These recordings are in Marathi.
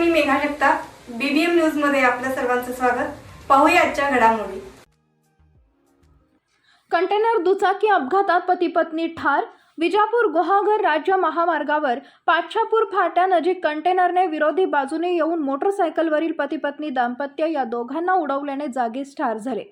नेहा जगताप. बीबीएम न्यूजमध्ये आपल्या सर्वांचं स्वागत. पाहूया आजच्या घडामोडी. कंटेनर दुचाकी अपघातात पती पत्नी ठार. विजापूर गुहागर राज्य महामार्गावर पाच्छापूर फाट्यानजीक कंटेनरने विरोधी बाजूने येऊन मोटरसायकलवरील पतीपत्नी दाम्पत्य या दोघांना उडवल्याने जागीच ठार झाले.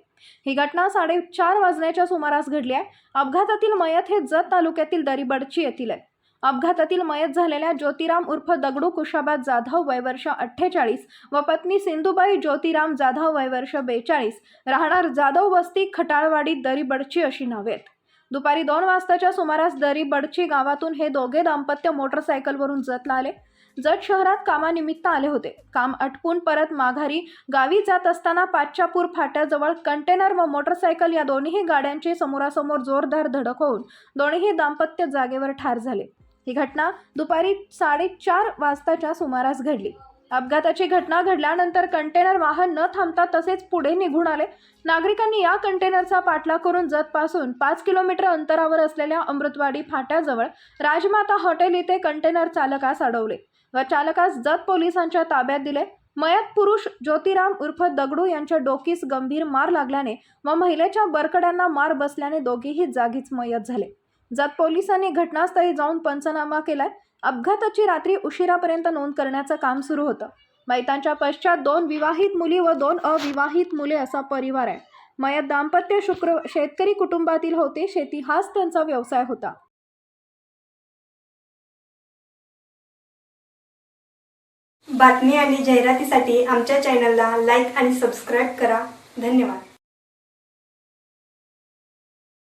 ही घटना साडेचार वाजण्याच्या सुमारास घडली आहे. अपघातातील मयत हे जत तालुक्यातील दरीबडची येथील आहे. अपघातातील मयत झालेल्या ज्योतिराम उर्फ दगडू कुशाबा जाधव वय वर्ष अठ्ठेचाळीस व पत्नी सिंधुबाई ज्योतिराम जाधव वय वर्ष बेचाळीस राहणार जाधव वस्ती खटाळवाडी दरीबडची अशी नव्हेत दुपारी दोन वाजताच्या सुमारास दरीबडची गावातून हे दोघे दाम्पत्य मोटरसायकलवरून जतला आले. जत शहरात कामानिमित्त आले होते. काम अटकून परत माघारी गावी जात असताना पाच्यापूर फाट्याजवळ कंटेनर व मोटरसायकल या दोन्ही गाड्यांची समोरासमोर जोरदार धडक होऊन दोन्ही दाम्पत्य जागेवर ठार झाले. ही घटना दुपारी साडेचार वाजताच्या सुमारास घडली. अपघाताची घटना घडल्यानंतर कंटेनर वाहन न थांबता तसेच पुढे निघून आले. नागरिकांनी या कंटेनरचा पाठलाग करून जतपासून पाच किलोमीटर अंतरावर असलेल्या अमृतवाडी फाट्याजवळ राजमाता हॉटेल इथे कंटेनर चालकास अडवले व चालकास जत पोलिसांच्या ताब्यात दिले. मयत पुरुष ज्योतिराम उर्फ दगडू यांच्या डोकीस गंभीर मार लागल्याने व महिलेच्या बरकड्यांना मार बसल्याने दोघेही जागीच मयत झाले. जत पोलिसांनी घटनास्थळी जाऊन पंचनामा केलाय. अपघाताची रात्री उशिरापर्यंत नोंद करण्याचं काम सुरू होतं. मैतांच्या पश्चात दोन विवाहित मुली व दोन अविवाहित मुले असा परिवार आहे. मयत दाम्पत्य शुक्र शेतकरी कुटुंबातील होते. शेती हाच त्यांचा व्यवसाय होता. बातमी आणि जाहिरातीसाठी आमच्या चॅनलला लाईक आणि सबस्क्राईब करा. धन्यवाद.